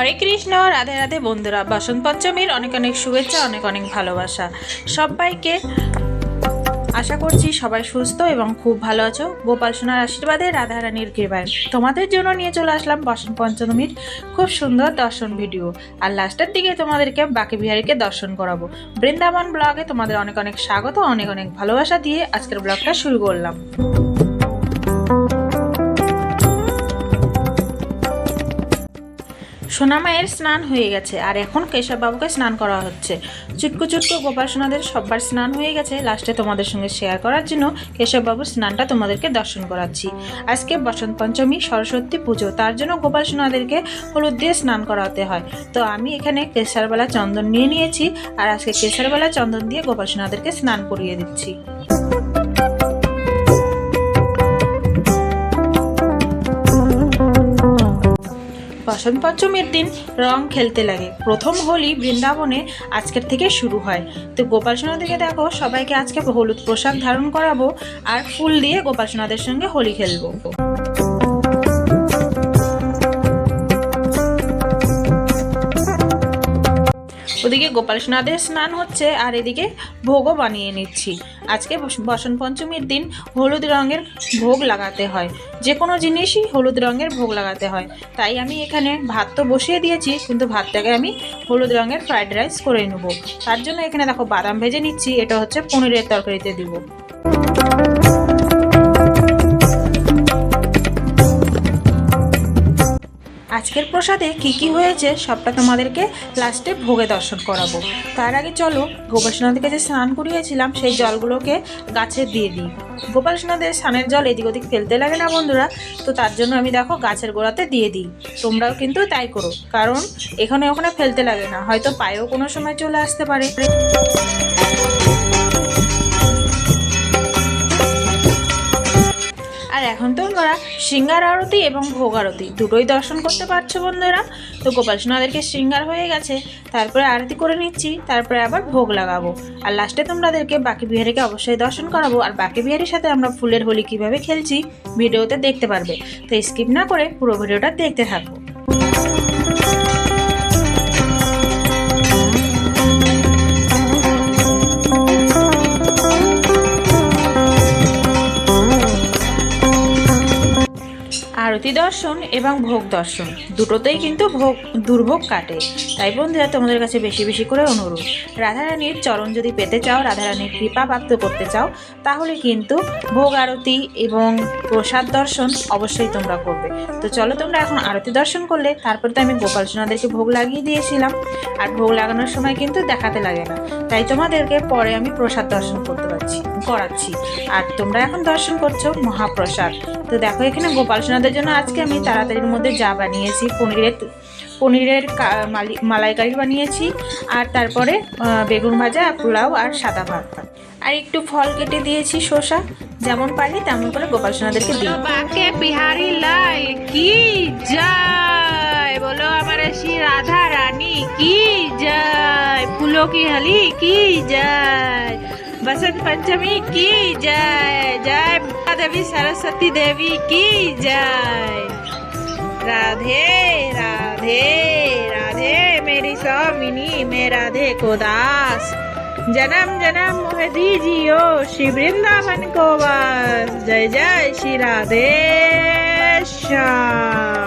হরে কৃষ্ণ, রাধে রাধে বন্ধুরা। বসন্ত পঞ্চমীর অনেক অনেক শুভেচ্ছা, অনেক অনেক ভালোবাসা। সবাইকে আশা করছি সবাই সুস্থ এবং খুব ভালো আছো। গোপাল সোনার আশীর্বাদে রাধারানীর কৃপায়। তোমাদের জন্য নিয়ে চলে আসলাম বসন্ত পঞ্চমীর খুব সুন্দর দর্শন ভিডিও। আর লাস্টের দিকে তোমাদেরকে বাকি বিহারীকে দর্শন করাবো। বৃন্দাবন ব্লগে তোমাদের অনেক অনেক স্বাগত, অনেক অনেক ভালোবাসা দিয়ে আজকের ব্লগটা শুরু করলাম। সোনামায়ের স্নান হয়ে গেছে, আর এখন কেশববাবুকে স্নান করা হচ্ছে। চুটকু চুটকু গোপাল সোনাদের সব্বার স্নান হয়ে গেছে। লাস্টে তোমাদের সঙ্গে শেয়ার করার জন্য কেশববাবুর স্নানটা তোমাদেরকে দর্শন করাচ্ছি। আজকে বসন্ত পঞ্চমী, সরস্বতী পুজো, তার জন্য গোপাল সোনাদেরকে হলুদ দিয়ে স্নান করাতে হয়। তো আমি এখানে কেশরবেলা চন্দন নিয়ে নিয়েছি, আর আজকে কেশরবেলা চন্দন দিয়ে গোপাল সোনাদেরকে স্নান করিয়ে দিচ্ছি। বসন্ত পঞ্চমীর দিন রং খেলতে লাগে। প্রথম হোলি বৃন্দাবনে আজকের থেকে শুরু হয়। তো গোপাল থেকে দেখো, সবাইকে আজকে হলুদ পোশাক ধারণ করাবো আর ফুল দিয়ে গোপাল সোনাদের সঙ্গে হোলি খেলব। ওদিকে গোপাল সোনাদের স্নান হচ্ছে আর এদিকে ভোগও বানিয়ে নিচ্ছি। আজকে বস- বসন্ত পঞ্চমীর দিন হলুদ রঙের ভোগ লাগাতে হয়। যে কোনো জিনিসই হলুদ রঙের ভোগ লাগাতে হয়। তাই আমি এখানে ভাত তো বসিয়ে দিয়েছি, কিন্তু ভাতটাকে আমি হলুদ রঙের ফ্রাইড রাইস করে নেব। তার জন্য এখানে দেখো বাদাম ভেজে নিচ্ছি, এটা হচ্ছে পনিরের তরকারিতে দিব। আজকের প্রসাদে কি কি হয়েছে সবটা তোমাদেরকে লাস্টে ভোগে দর্শন করাবো। তার আগে চলো, গোপাল সোনাদেরকে যে স্নান করিয়েছিলাম, সেই জলগুলোকে গাছে দিয়ে দিই। গোপাল সোনাদের স্নানের জল এদিক ওদিক ফেলতে লাগে না বন্ধুরা, তো তার জন্য আমি দেখো গাছের গোড়াতে দিয়ে দিই। তোমরাও কিন্তু তাই করো, কারণ এখানে ওখানে ফেলতে লাগে না, হয়তো পায়েও কোনো সময় চলে আসতে পারে। সিঙ্গার আরতি এবং ভোগ আরতি, দুটোই দর্শন করতে পারছ বন্ধুরা। তো গোপাল সোনাদেরকে সিঙ্গার হয়ে গেছে, তারপরে আরতি করে নিচ্ছি, তারপরে আবার ভোগ লাগাবো। আর লাস্টে তোমাদেরকে বাকি বিহারিকে অবশ্যই দর্শন করাবো, আর বাকি বিহারির সাথে আমরা ফুলের হোলি কীভাবে খেলছি, ভিডিওতে দেখতে পারবে। তো স্কিপ না করে পুরো ভিডিওটা দেখতে থাকো। আরতি দর্শন এবং ভোগ দর্শন। দুটোতেই কিন্তু ভোগ, দুর্ভোগ কাটে। তাই বন্ধুরা, তোমাদের কাছে বেশি বেশি করে অনুরোধ। রাধারানীর চরণ যদি পেতে চাও, রাধারানীর কৃপা প্রাপ্ত করতে চাও, তাহলে কিন্তু ভোগ আরতি এবং প্রসাদ দর্শন অবশ্যই তোমরা করবে। তো চলো তোমরা এখন আরতি দর্শন করলে, তারপর তো আমি গোপাল সোনাদেরকে ভোগ লাগিয়ে দিয়েছিলাম। আর ভোগ লাগানোর সময় কিন্তু দেখাতে লাগে না। তাই তোমাদেরকে পরে আমি প্রসাদ দর্শন করতে পারছি, করাচ্ছি। আর তোমরা এখন দর্শন করছ মহাপ্রসাদ। তো দেখো, এখানে গোপাল সোনাদের জন্য আজকে আমি তাড়াতাড়ির মধ্যে যা বানিয়েছি, পনিরের পনিরের মালাইকারি বানিয়েছি, আর তারপরে বেগুন ভাজা, পোলাও আর সাদা ভাত আর একটু ফল কেটে দিয়েছি শসা, যেমন পারি তেমন করে গোপাল সোনাদেরকে দিয়ে বিহারি লাই কি যায় বলো আমার সেই রাধা রানী কি যায় ফুলো কি হালি কি যায় बसंत पंचमी की जय जय माता देवी सरस्वती देवी की जय राधे राधे राधे मेरी स्वामिनी मैं राधे को दास जन्म जन्म मोह दीजियो श्री वृंदावन को वास जय जय श्री राधे श्याम